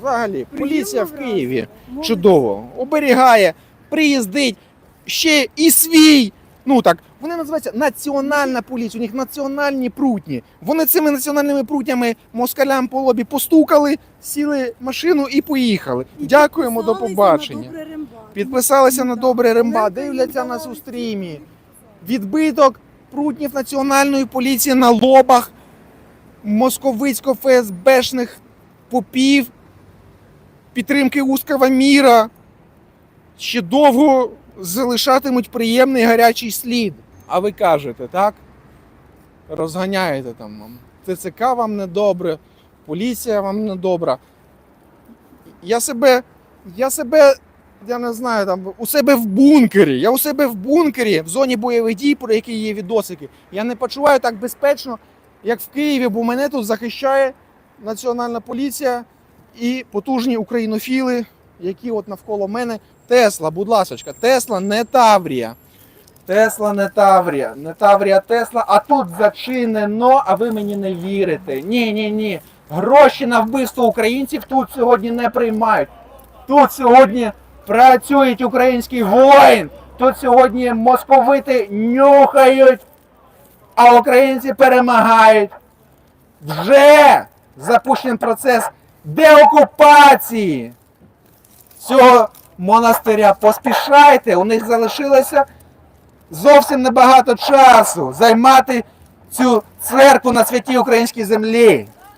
Взагалі, поліція в Києві чудово оберігає, приїздить ще і свій. Ну так, вони називаються національна поліція. У них національні прутні. Вони цими національними прутнями москалям по лобі постукали, сіли машину і поїхали. І Дякуємо, до побачення. на. Підписалися на добре ремба, дивляться нас у стрімі. Відбиток прутнів національної поліції на лобах московицько-ФСБшних попів, підтримки узкого міра. Ще довго залишатимуть приємний гарячий слід. А ви кажете, так? Розганяєте там. ТЦК вам недобре, поліція вам недобра. Я себе, я себе я не знаю, там у себе в бункері. Я у себе в бункері в зоні бойових дій, про які є відосики. Я не почуваю так безпечно, як в Києві, бо мене тут захищає Національна поліція і потужні українофіли, які от навколо мене. Тесла, будь ласочка, Тесла не Таврія. Тесла не Таврія, не Таврія Тесла, а тут зачинено, а ви мені не вірите. Ні, ні, ні. Гроші на вбивство українців тут сьогодні не приймають. Тут сьогодні працюють український воїн. Тут сьогодні московити нюхають, а українці перемагають. Вже запущений процес деокупації цього монастиря. Поспішайте, у них залишилося зовсім небагато часу займати цю церкву на святій українській землі.